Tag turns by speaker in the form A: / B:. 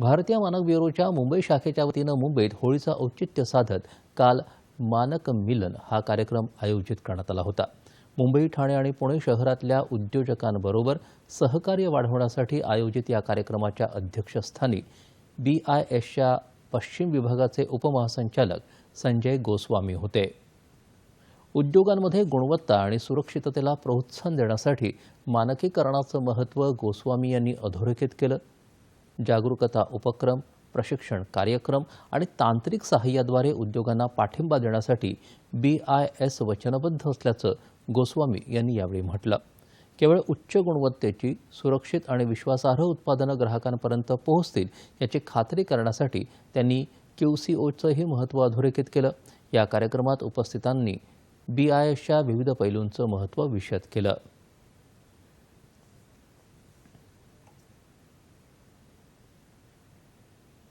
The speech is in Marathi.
A: भारतीय मानक ब्युरोच्या मुंबई शाखेच्या वतीनं मुंबईत होळीचं औचित्य साधत काल मानक मिलन हा कार्यक्रम आयोजित करण्यात आला होता. मुंबई ठाणे आणि पुणे शहरातल्या उद्योजकांबरोबर सहकार्य वाढवण्यासाठी आयोजित या कार्यक्रमाच्या अध्यक्षस्थानी बी आय एसच्या पश्चिम विभागाचे उपमहासंचालक संजय गोस्वामी होते. उद्योगांमध्ये गुणवत्ता आणि सुरक्षिततेला प्रोत्साहन देण्यासाठी मानकीकरणाचं महत्त्व गोस्वामी यांनी अधोरेखित केलं. जागरूकता उपक्रम प्रशिक्षण कार्यक्रम आणि तांत्रिक सहाय्याद्वारे उद्योगांना पाठिंबा देण्यासाठी बी आय एस वचनबद्ध असल्याचं गोस्वामी यांनी यावेळी म्हटलं. केवळ उच्च गुणवत्तेची सुरक्षित आणि विश्वासार्ह उत्पादनं ग्राहकांपर्यंत पोहोचतील याची खात्री करण्यासाठी त्यांनी क्यूसीओचंही महत्त्व अधोरेखित केलं. या कार्यक्रमात उपस्थितांनी बी आय एसच्या विविध पैलूंचं महत्त्व विशद केलं.